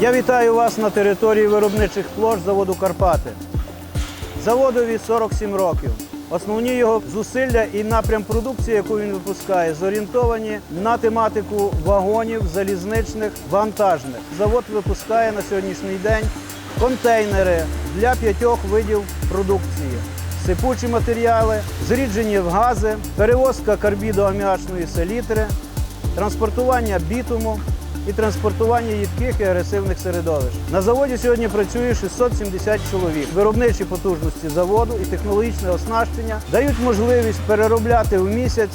Я вітаю вас на території виробничих площ заводу Карпати. Заводові 47 років. Основні його зусилля і напрям продукції, яку він випускає, зорієнтовані на тематику вагонів, залізничних, вантажних. Завод випускає на сьогоднішній день контейнери для п'ятьох видів продукції. Сипучі матеріали, зріджені в гази, перевозка карбідоаміачної селітри, транспортування бітуму і транспортування їдких і агресивних середовищ. На заводі сьогодні працює 670 чоловік. Виробничі потужності заводу і технологічне оснащення дають можливість переробляти в місяць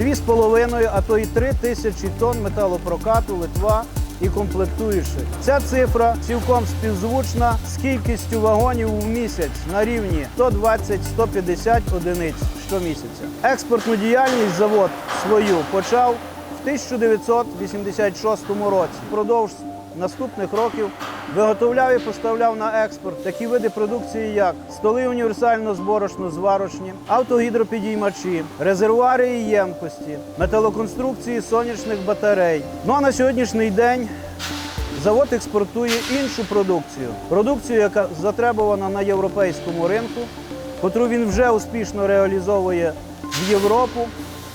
2,5, а то й 3 тисячі тонн металопрокату, литва і комплектуючих. Ця цифра цілком співзвучна з кількістю вагонів в місяць на рівні 120-150 одиниць щомісяця. Експортну діяльність завод свою почав в 1986 році. Впродовж наступних років виготовляв і поставляв на експорт такі види продукції, як столи універсально-зборошно-зварочні, автогідропідіймачі, резервуари і ємкості, металоконструкції сонячних батарей. Ну а на сьогоднішній день Завод експортує іншу продукцію. Продукцію, яка затребувана на європейському ринку, котру він вже успішно реалізовує в Європу.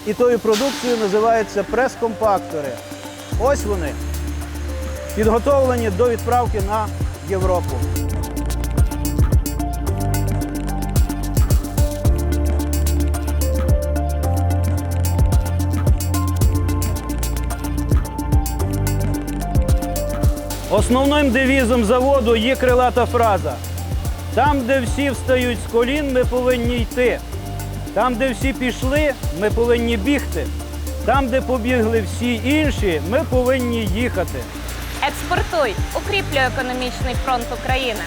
І тою продукцією називаються прес-компактори. Ось вони, підготовлені до відправки на Європу. Основним девізом заводу є крилата фраза: там, де всі встають з колін, ми повинні йти. Там, де всі пішли, ми повинні бігти. Там, де побігли всі інші, ми повинні їхати. Експортуй, укріплюй економічний фронт України.